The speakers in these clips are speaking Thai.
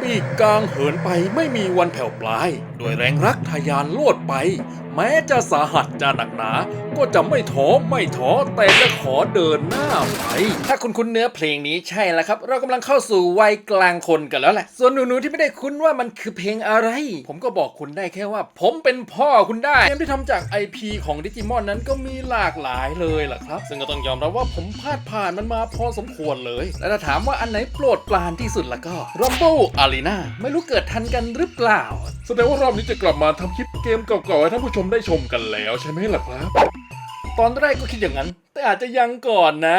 ปีกกลางเหินไปไม่มีวันแผ่วปลายด้วยแรงรักทยานโลดไป แม้จะสาหัสจะหนักหนา ก็จะไม่ท้อไม่ท้อแต่จะขอเดินหน้าไป ถ้าคุณคุ้นเนื้อเพลงนี้ใช่แล้วครับ เรากำลังเข้าสู่วัยกลางคนกันแล้วแหละ ส่วนหนูๆที่ไม่ได้คุ้นว่ามันคือเพลงอะไร ผมก็บอกคุณได้แค่ว่า ผมเป็นพ่อคุณได้เกมที่ทำจาก IP ของดิจิมอนนั้นก็มีหลากหลายเลยล่ะครับ ซึ่งก็ต้องยอมรับว่าผมพลาดผ่านมันมาพอสมควรเลย และถ้าถามว่าอันไหนโปรดปรานที่สุดล่ะก็ Rumble อารีนาไม่รู้เกิดทันกันหรือเปล่า แสดงว่ารอบนี้จะกลับมาทำคลิปเกมเก่าๆให้ท่านผู้ชมได้ชมกันแล้วใช่ไหมล่ะครับ ตอนแรกก็คิดอย่างนั้น แต่อาจจะยังก่อนนะ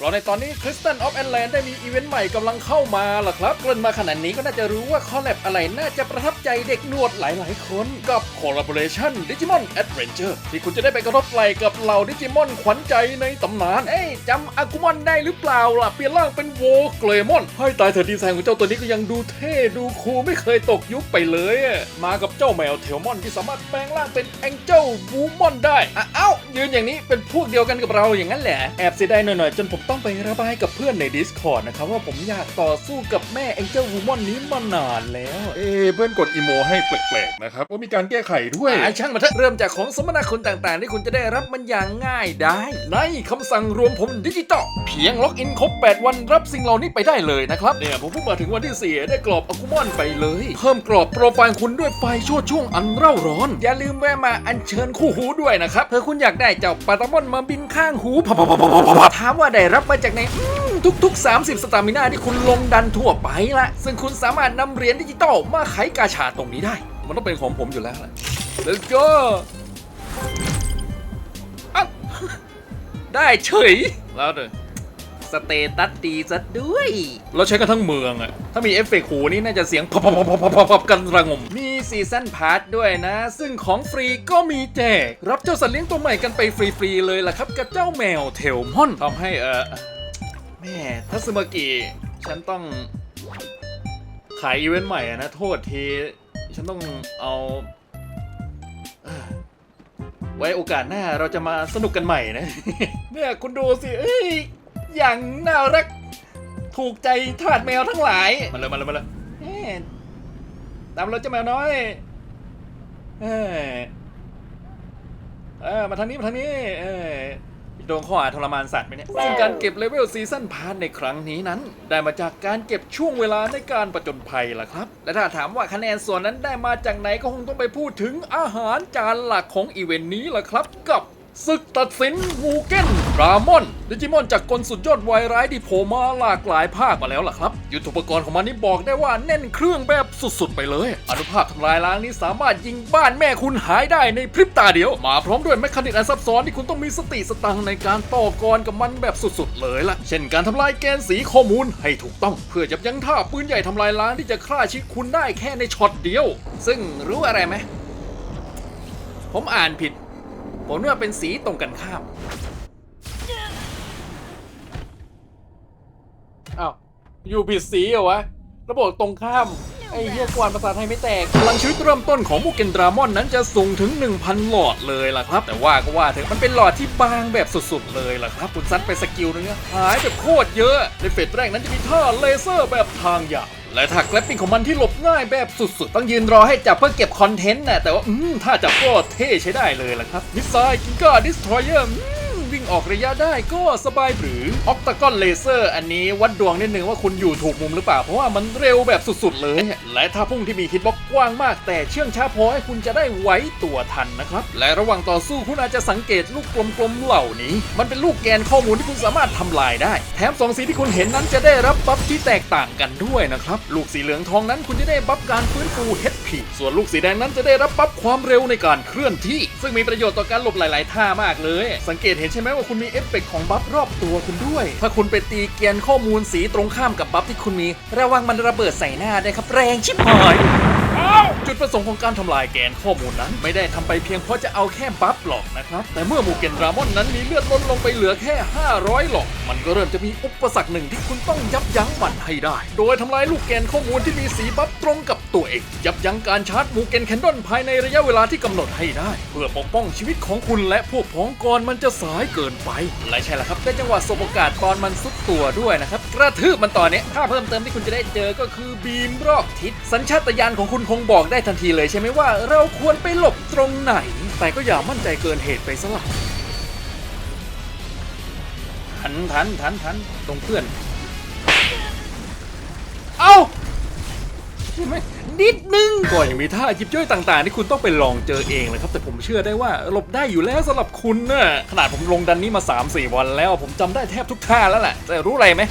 เพราะในตอนนี้ Crystal of Atlant ได้มีอีเวนต์ใหม่กำลังเข้ามาล่ะครับเกินมาขนาดนี้ก็น่าจะรู้ว่าคอลแลบอะไรน่าจะประทับใจเด็กนวดหลาย ๆ คนกับ Collaboration Digimon Adventure ที่คุณจะได้ไปกระทบไหลกับเหล่าดิจิมอนขวัญใจในตำนาน เอ้ยจำอากุมอนได้หรือเปล่าล่ะ เปลี่ยนร่างเป็นโวเกรมอนให้ตายเถอะดีไซน์ของเจ้าตัวนี้ก็ยังดูเท่ดูคูลไม่เคยตกยุคไปเลยอะมากับเจ้าแมวเทลมอนที่สามารถแปลงร่างเป็นแองเจิลบูมอนได้อ้าวยืนอย่างนี้เป็นพวกเดียวกันกับเราอย่างนั้นแหละแอบเสียดายหน่อย ๆ จนผมต้องไประบายกับเพื่อนใน Discord นะครับว่าผมอยากต่อสู้กับแม่แองเจิลบูมอนนี้มานานแล้ว เอ้เพื่อนกดอีโมให้แปลกๆนะครับว่ามีการแก้ไขด้วยอ่าช่างมาเถอะเริ่มจากของสมนาคุณต่างๆ ที่คุณจะได้รับมันอย่างง่ายได้ ในคำสั่งรวมผมดิจิตอลเพียงล็อกอินครบ 8 วันรับสิ่งเหล่านี้ไปได้เลยนะครับเนี่ยผมเพิ่งมาถึงวันที่ 4 ได้กรอบอากุมอนไปเลย เพิ่มกรอบโปรไฟล์คุณด้วยไฟชั่วช่วงอันเร่าร้อน อย่าลืมแวะมาอัญเชิญคู่หูด้วยนะครับเผื่อคุณอยากได้เจ้าปาตามอนมาบินข้างหูพับๆๆๆๆถามว่าได้รับมาจากในทุก ๆ 30 สตามินาที่คุณลงดันทั่วไปละ ซึ่งคุณสามารถนำเหรียญดิจิตอลมาไขกาชาตรงนี้ได้ มันต้องเป็นของผมอยู่แล้วแหละ Let's go อะได้เฉยแล้วเด้อ สเตตัสดีซะด้วย เราใช้กันทั้งเมืองอะถ้ามีเอฟเฟกต์หูนี่น่าจะเสียงพอพอพอพอพอพอกันระงม มีซีซั่นพาร์ทด้วยนะ ซึ่งของฟรีก็มีแจก รับเจ้าสัตว์เลี้ยงตัวใหม่กันไปฟรีๆเลยล่ะครับ กับเจ้าแมวเทลมอนทำให้เออแม่ทัสมากิฉันต้องขายอีเวนต์ใหม่นะ โทษที ฉันต้องเอาไว้โอกาสหน้าเราจะมาสนุกกันใหม่นะ เนี่ยคุณดูสิ เอ้ย อย่างน่ารัก ถูกใจทาสแมวทั้งหลายมาเลยมาเลยมาเลยเอ้ยตามเราเจ้าแมวน้อย เอ้ยเออมาทางนี้มาทางนี้ เอ้ยโดนข้อหาทรมานสัตว์ไหมเนี่ยซึ่งการเก็บเลเวลซีซั่นพาร์ทในครั้งนี้นั้น ได้มาจากการเก็บช่วงเวลาในการประจนภัยล่ะครับ และถ้าถามว่าคะแนนส่วนนั้นได้มาจากไหนก็คงต้องไปพูดถึงอาหารจานหลักของอีเวนต์นี้ล่ะครับ กับ ศึกตัดสินวูเกนรามอน ดิจิมอนจากกลสุดยอดวายร้ายที่โผล่มาหลากหลายภาคมาแล้วล่ะครับ ยุทธปกรณ์ของมันนี่บอกได้ว่าแน่นเครื่องแบบสุดๆ ไปเลย อนุภาพทำลายล้างนี้สามารถยิงบ้านแม่คุณหายได้ในพริบตาเดียว มาพร้อมด้วยแมคานิกอันซับซ้อนที่คุณต้องมีสติสตังในการต่อกรกับมันแบบสุดๆ เลยล่ะ เช่นการทำลายแกนสีข้อมูลให้ถูกต้อง เพื่อยับยั้งท่าปืนใหญ่ทำลายล้างที่จะฆ่าชีวิตคุณได้แค่ในช็อตเดียว ซึ่งรู้อะไรไหมผมอ่านผิด ผมนึกว่าเป็นสีตรงกันข้ามอ้าวอยู่ผิดสีเหรอวะ ระบบตรงข้าม ไอ้เหี้ยกวนภาษาไทยไม่แตก พลังชีวิตเริ่มต้นของมูเกนดรามอนนั้นจะสูงถึง 1,000 หลอดเลยล่ะครับ แต่ว่าก็ว่าเถอะมันเป็นหลอดที่บางแบบสุดๆเลยล่ะครับ คุณซัดไปสกิลนึงอะหายแบบโคตรเยอะ ในเฟสแรกนั้นจะมีท่าเลเซอร์แบบทางยาว และถ้าแกลปปิ้งของมันที่หลบง่ายแบบสุดๆ ต้องยืนรอให้จับเพื่อเก็บคอนเทนต์นะแต่ว่าถ้าจับก็เท่ใช้ได้เลยล่ะครับมิสไซล์กิงก้าดิสทรอยเออร์ วิ่งออกระยะได้ก็สบายหรือออกตากอนเลเซอร์ อันนี้วัดดวงนิดนึงว่าคุณอยู่ถูกมุมหรือเปล่า เพราะว่ามันเร็วแบบสุดๆ เลย และท่าพุ่งที่มีฮิตบ็อกกว้างมาก แต่เชื่องช้าพอให้คุณจะได้ไว้ตัวทันนะครับ และระหว่างต่อสู้คุณอาจจะสังเกตลูกกลมๆเหล่านี้ มันเป็นลูกแกนข้อมูลที่คุณสามารถทำลายได้ แถมสองสีที่คุณเห็นนั้นจะได้รับบัฟที่แตกต่างกันด้วยนะครับลูกสีเหลืองทองนั้นคุณจะได้บัฟการฟื้นฟู HP ส่วนลูกสีแดงนั้นจะได้รับบัฟความเร็วในการเคลื่อนที่ ซึ่งมีประโยชน์ต่อการหลบหลาย ๆ ท่ามากเลย สังเกตเห็นใช่ไหมว่าคุณมีเอฟเฟกต์ของบัฟรอบตัวคุณด้วย ถ้าคุณไปตีเกียนข้อมูลสีตรงข้ามกับบัฟที่คุณมี ระวังมันระเบิดใส่หน้าได้ครับแรงชิบหาย จุดประสงค์ของการทำลายแกนข้อมูลนั้น ไม่ได้ทำไปเพียงเพราะจะเอาแค่บัฟหรอกนะครับ แต่เมื่อมูเกนดรามอนนั้นมีเลือดลดลงไปเหลือแค่ 500 หลอก มันก็เริ่มจะมีอุปสรรคหนึ่งที่คุณต้องยับยั้งมันให้ได้ โดยทำลายลูกแกนข้อมูลที่มีสีบัฟตรงกับตัวเอง ยับยั้งการชาร์จมูเกนแคนดอนภายในระยะเวลาที่กำหนดให้ได้ เพื่อปกป้องชีวิตของคุณและพวกพ้องก่อนมันจะสายเกินไป และใช่ละครับได้จังหวะสบโอกาสตอนมันซุดตัวด้วยนะครับ กระทืบมันต่อนนี้ยถ้าเพิ่มเติมที่คุณจะได้เจอก็คือบีมรอบทิศสัญชาตญาณของคุณคงบอกได้ทันทีเลยใช่ไหมว่าเราควรไปหลบตรงไหน แต่ก็อย่ามั่นใจเกินเหตุไปสละทันทันทันทันตรงเพื่อน ไหมนิดนึงก่อนยังมีท่ายิบย่อยต่างๆ ที่คุณต้องไปลองเจอเองเลยครับ แต่ผมเชื่อได้ว่าหลบได้อยู่แล้วสำหรับคุณนะขนาดผมลงดันนี้มา 3-4 วันแล้ว ผมจำได้แทบทุกท่าแล้วแหละแต่รู้อะไรไหม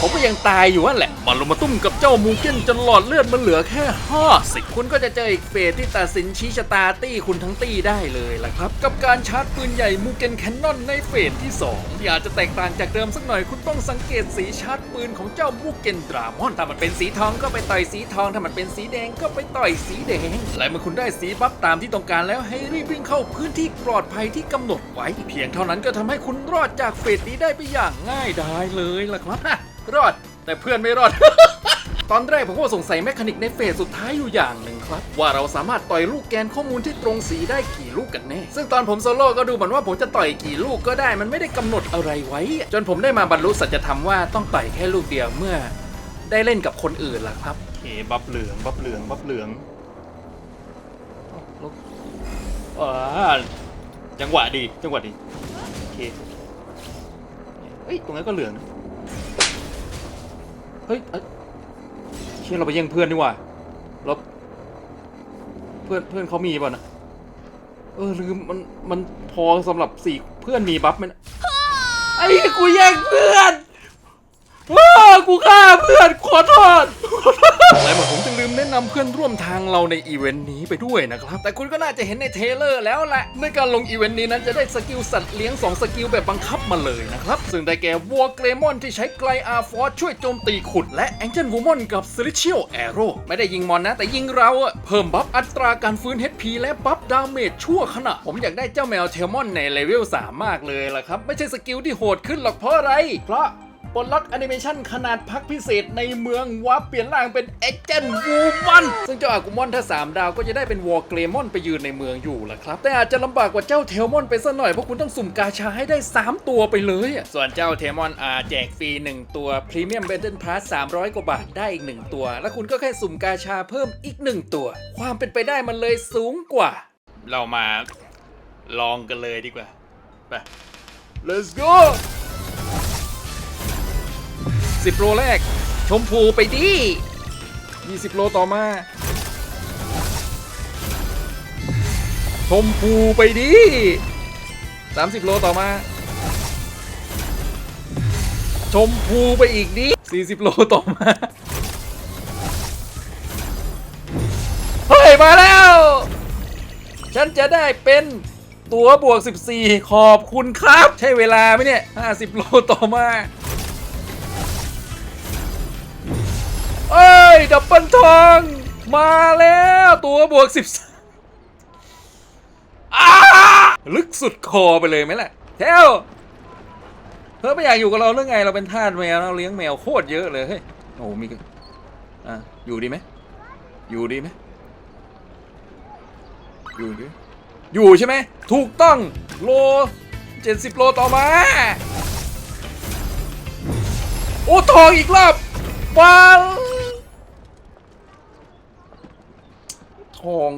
ผมก็ยังตายอยู่นั่นแหละ มาลงมาตุ้มกับเจ้ามูเก้นจนหลอดเลือดมันเหลือแค่50คุณก็จะเจออีกเฟสที่ตัดสินชี้ชะตาตี้คุณทั้งตี้ได้เลยล่ะครับ กับการชาร์จปืนใหญ่มูเก้นแคนนอนในเฟสที่2ที่อาจจะแตกต่างจากเดิมสักหน่อยคุณต้องสังเกตสีชาร์จปืนของเจ้ามูเก้นดรามอนถ้ามันเป็นสีทองก็ไปต่อยสีทองถ้ามันเป็นสีแดงก็ไปต่อยสีแดง และเมื่อคุณได้สีบัฟตามที่ต้องการแล้วให้รีบวิ่งเข้าพื้นที่ปลอดภัยที่กำหนดไว้ เพียงเท่านั้นก็ทำให้คุณรอดจากเฟสนี้ได้ไปอย่างง่ายดายเลยล่ะครับรอด แต่เพื่อนไม่รอด ตอนแรกผมก็สงสัยแมคานิกในเฟสสุดท้ายอยู่อย่างหนึ่งครับ ว่าเราสามารถต่อยลูกแกนข้อมูลที่ตรงสีได้กี่ลูกกันแน่ ซึ่งตอนผมโซโล่ก็ดูเหมือนว่าผมจะต่อยกี่ลูกก็ได้มันไม่ได้กำหนดอะไรไว้ จนผมได้มาบรรลุสัจธรรมว่าต้องต่อยแค่ลูกเดียวเมื่อ ได้เล่นกับคนอื่นล่ะครับโอเคบัฟเหลืองบัฟเหลืองบัฟเหลืองอ่าจังหวะดีจังหวะดีโอเคเฮ้ยตรงนั้นก็เหลืองนะ เฮ้ยเอ้ยเชี่ยเราไปแย่งเพื่อนดีกว่าเราเพื่อนเพื่อนเขามีป่ะนะเออลืมมันมันพอสำหรับสี่เพื่อนมีบัฟไหมนะไอ้กูแย่งเพื่อนว้ากูฆ่าเพื่อนขอโทษ และเหมือนผมจะลืมแนะนำเพื่อนร่วมทางเราในอีเวนต์นี้ไปด้วยนะครับ แต่คุณก็น่าจะเห็นในเทเลอร์แล้วแหละในการลงอีเวนต์นี้นั้นจะได้สกิลสัตว์เลี้ยง 2 สกิลแบบบังคับมาเลยนะครับ ซึ่งได้แก่วัวเกรมอนที่ใช้ไกลอาร์ฟอร์ช่วยโจมตีขุด และแองเจิลวูมอนกับซิลิเชียลแอโร่ไม่ได้ยิงมอนนะ แต่ยิงเราอะเพิ่มบัฟอัตราการฟื้น HP และบัฟดาเมจชั่วขณะ ผมอยากได้เจ้าแมวเทลมอนในเลเวล3มากเลยล่ะครับไม่ใช่สกิลที่โหดขึ้นหรอกเพราะอะไรเพราะ ลดล็อกแอนิเมชันขนาดพักพิเศษในเมืองวับเปลี่ยนร่างเป็นเอเจนต์วูมันซึ่งเจ้าอากุมอนถ้า 3 ดาวก็จะได้เป็นวอร์เกรมอนไปยืนในเมืองอยู่ล่ะครับ แต่อาจจะลำบากกว่าเจ้าเทลมอนไปสักหน่อยเพราะคุณต้องสุ่มกาชาให้ได้ 3 ตัวไปเลย ส่วนเจ้าเทลมอนอาแจกฟรี 1 ตัวพรีเมียมเบนเดนพาส300กว่าบาทได้อีก 1 ตัว แล้วคุณก็แค่สุ่มกาชาเพิ่มอีก 1 ตัว ความเป็นไปได้มันเลยสูงกว่า เรามาลองกันเลยดีกว่าไป let's go 10 โลแรก ชมพูไปดิ20 โลต่อมา ชมพูไปดิ30 โลต่อมา ชมพูไปอีกดิ40 โลต่อมา เฮ้ย มาแล้ว ฉันจะได้เป็นตัวบวก 14 ขอบคุณครับ ใช่เวลาไหมเนี่ย 50 โลต่อมา ดับเบิลทอง มาแล้วตัวบวก10อ้าลึกสุดคอไปเลยไหมล่ะเทลเธอไม่อยากอยู่กับเราเรื่องไงเราเป็นทาสแมวเราเลี้ยงแมวโคตรเยอะเลยเฮ้ยโอ้โหมีกันอะอยู่ดีไหมอยู่ดีไหมอยู่ดีอยู่ใช่ไหมถูกต้องโล70โลต่อมา โอ้ทองอีกรอบว้าว ทอง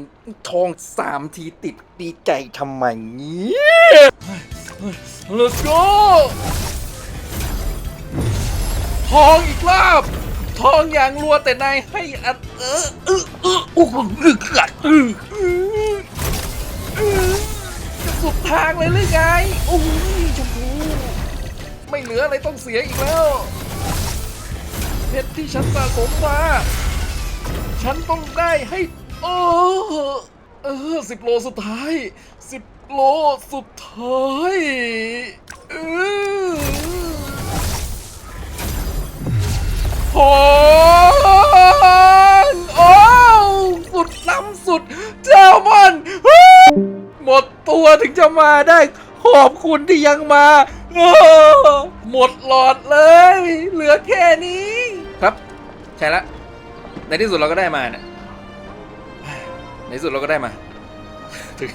ทองสามทีติดดีใจทำไมเงี้ย Let's go ทองอีกรอบทองอย่างรัวแต่นายให้อัดเออเออเออโอ้โหอึกอัดอึกจะสุดทางเลยหรือไงโอ้ยชมพูไม่เหลืออะไรต้องเสียอีกแล้วเพชรที่ฉันสะสมมาฉันต้องได้ให้ โอ้เออสิบโลสุดท้ายสิบโลสุดท้ายเออโหโอ้สุดล้ำสุด เจ้ามัน หมดตัวถึงจะมาได้ ขอบคุณที่ยังมา หมดหลอดเลย เหลือแค่นี้ ครับ ใช่แล้วในที่สุดเราก็ได้มาเนี่ย ในที่สุดเราก็ได้มา ถึง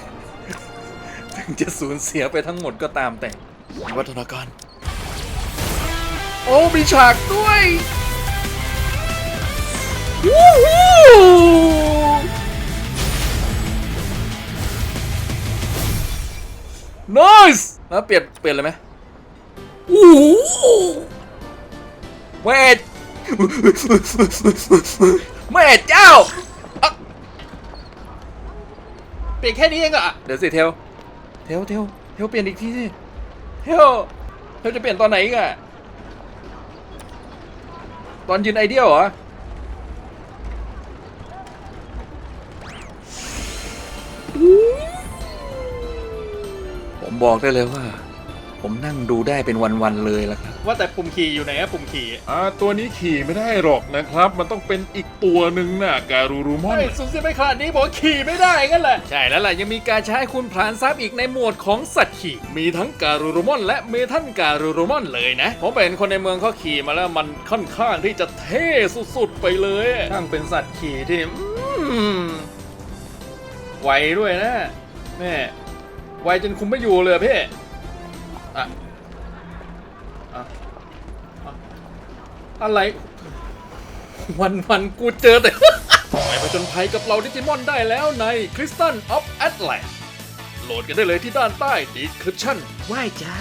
ถึงจะสูญเสียไปทั้งหมดก็ตามแต่วัฒนาการโอ้มีฉากด้วยวู้ฮู้น c e แล้วเปลี่ยนเปลี่ยนเลยไหมโอ้โหแม่แม่เจ้าอะเป ลี่ยนแค่นี้เองเหรอะเดี๋ยวสิเทลเทลเทลเทลเปลี่ยนอีกทีสิเทลเทลจะเปลี่ยนตอนไหนอีกอะตอนยืนไอเดียเหรอผมบอกได้เลยว่า ผมนั่งดูได้เป็นวันๆเลยละครับ ว่าแต่ปุ่มขี่อยู่ไหนอะปุ่มขี่อ่าตัวนี้ขี่ไม่ได้หรอกนะครับ มันต้องเป็นอีกตัวหนึ่งน่ะการูรูมอนไม่สูญเสียไปขนาดนี้บอกขี่ไม่ได้งั้นแหละใช่แล้วล่ะยังมีการใช้คุณพลานซับอีกในหมวดของสัตว์ขี่ มีทั้งการูโรมอน และเมทันการูโรมอนเลยนะ ผมเป็นคนในเมืองเขาขี่มาแล้วมันค่อนข้างที่จะเท่สุดๆไปเลยช่างเป็นสัตว์ขี่ที่อืมไวด้วยนะแม่ไวจนคุมไม่อยู่เลยอะพี่ อะอะอะอะไร วันวันๆกูเจอแต่ ไปผจญภัยกับเราดิจิมอนได้แล้วใน Crystal of Atlas โหลดกันได้เลยที่ด้านใต้ description ไหว้จ้า